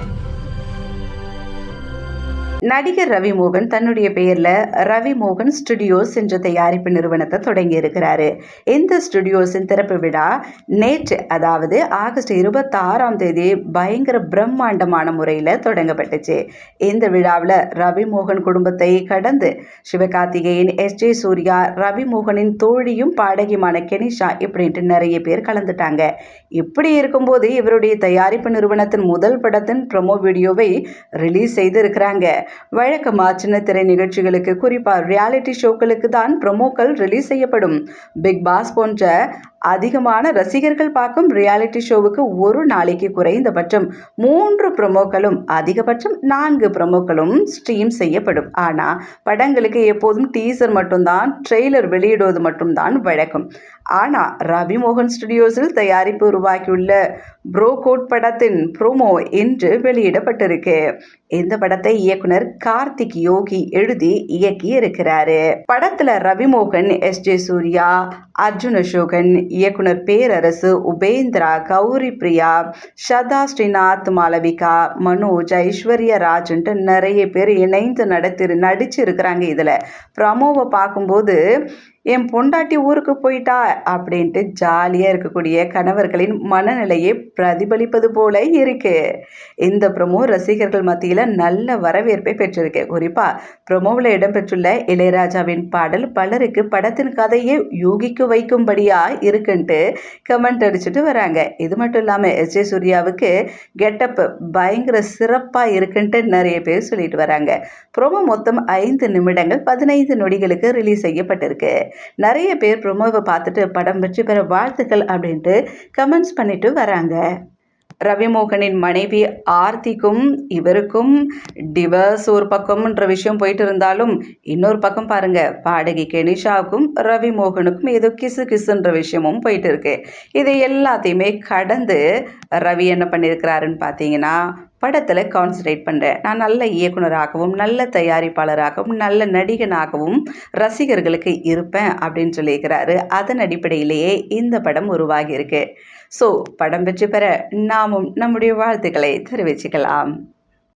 Thank you. நடிகர் ரவிமோகன் தன்னுடைய பெயர்ல ரவிமோகன் ஸ்டுடியோஸ் என்ற தயாரிப்பு நிறுவனத்தை தொடங்கி இருக்கிறாரு. இந்த ஸ்டுடியோஸின் திறப்பு விழா நேற்று அதாவது ஆகஸ்ட் இருபத்தி ஆறாம் தேதி பயங்கர பிரம்மாண்டமான முறையில் தொடங்கப்பட்டுச்சு. இந்த விழாவில் ரவிமோகன் குடும்பத்தை கடந்து சிவகார்த்திகேயன் எஸ் ஜே சூர்யா ரவிமோகனின் தோழியும் பாடகியுமான கெனிஷா இப்படின்ட்டு நிறைய பேர் கலந்துட்டாங்க. இப்படி இருக்கும்போது இவருடைய தயாரிப்பு நிறுவனத்தின் முதல் படத்தின் ப்ரொமோ வீடியோவை ரிலீஸ் செய்திருக்கிறாங்க. வழக்கமா சின்ன திரை நிகழ்ச்சிகளுக்கு குறிப்பாக ரியாலிட்டி ஷோக்களுக்கு தான் ப்ரொமோக்கள் ரிலீஸ் செய்யப்படும். பிக் பாஸ் போன்ற அதிகமான ரசிகர்கள் பார்க்கும் ரியாலிட்டி ஷோவுக்கு ஒரு நாளைக்கு குறைந்தபட்சம் மூன்று ப்ரொமோக்களும் அதிகபட்சம் நான்கு ப்ரொமோக்களும் ஸ்ட்ரீம் செய்யப்படும். ஆனால் படங்களுக்கு எப்போதும் டீசர் மட்டும்தான் ட்ரெய்லர் வெளியிடுவது மட்டும்தான் வழக்கம். ஆனால் ரவிமோகன் ஸ்டுடியோஸில் தயாரிப்பு உருவாக்கியுள்ள ப்ரோகோட் படத்தின் ப்ரோமோ இன்று வெளியிடப்பட்டிருக்கு. இந்த படத்தை இயக்குனர் கார்த்திக் யோகி எழுதி இயக்கி இருக்கிறாரு படத்துல ரவிமோகன் எஸ் ஜே சூர்யா அர்ஜுன் அசோகன் இயக்குனர் பேரரசு உபேந்திரா கௌரி பிரியா ஷதா ஸ்ரீநாத் மாளவிகா மனோஜ் ஐஸ்வர்யா ராஜன்ட்டு நிறைய பேர் இணைந்து நடத்தி நடிச்சிருக்கிறாங்க இதில். ப்ரமோவை பார்க்கும்போது என் பொண்டாட்டி ஊருக்கு போயிட்டா? அப்படின்ட்டு ஜாலியாக இருக்கக்கூடிய கணவர்களின் மனநிலையை பிரதிபலிப்பது போல இருக்கு. இந்த ப்ரொமோ ரசிகர்கள் மத்தியில் நல்ல வரவேற்பை பெற்றிருக்கு. குறிப்பாக ப்ரொமோவில் இடம்பெற்றுள்ள இளையராஜாவின் பாடல் பலருக்கு படத்தின் கதையை யூகிக்க வைக்கும்படியாக இருக்குன்ட்டு கமெண்ட் அடிச்சுட்டு வராங்க. இது மட்டும் இல்லாமல் எஸ் ஜே சூர்யாவுக்கு கெட்டப் பயங்கர சிறப்பாக இருக்குன்ட்டு நிறைய பேர் சொல்லிட்டு வராங்க. ப்ரொமோ மொத்தம் ஐந்து நிமிடங்கள் பதினைந்து நொடிகளுக்கு ரிலீஸ் செய்யப்பட்டிருக்கு. நிறைய பேர் ப்ரொமோவை பார்த்துட்டு படம் வெற்றி பெற வாழ்த்துக்கள் அப்படின்ட்டு கமெண்ட்ஸ் பண்ணிட்டு வராங்க. ரவிமோகனின் மனைவி ஆர்த்திக்கும் இவருக்கும் டிவர்ஸ் ஒரு பக்கம்ன்ற விஷயம் போயிட்டு இருந்தாலும் இன்னொரு பக்கம் பாருங்க. பாடகி கெனிஷாவுக்கும் ரவிமோகனுக்கும் ஏதோ கிசு கிசுன்ற விஷயமும் போயிட்டு இருக்கு. இது எல்லாத்தையுமே கடந்து ரவி என்ன பண்ணியிருக்கிறாருன்னு பார்த்தீங்கன்னா படத்தில் கான்சன்ட்ரேட் பண்ணுறேன் நான் நல்ல இயக்குனராகவும் நல்ல தயாரிப்பாளராகவும் நல்ல நடிகனாகவும் ரசிகர்களுக்கு இருப்பேன் அப்படின்னு சொல்லியிருக்கிறாரு. அதன் அடிப்படையிலேயே இந்த படம் உருவாகியிருக்கு. ஸோ படம் வெற்றி பெற நாமும் நம்முடைய வாழ்த்துக்களை தெரிவிச்சுக்கலாம்.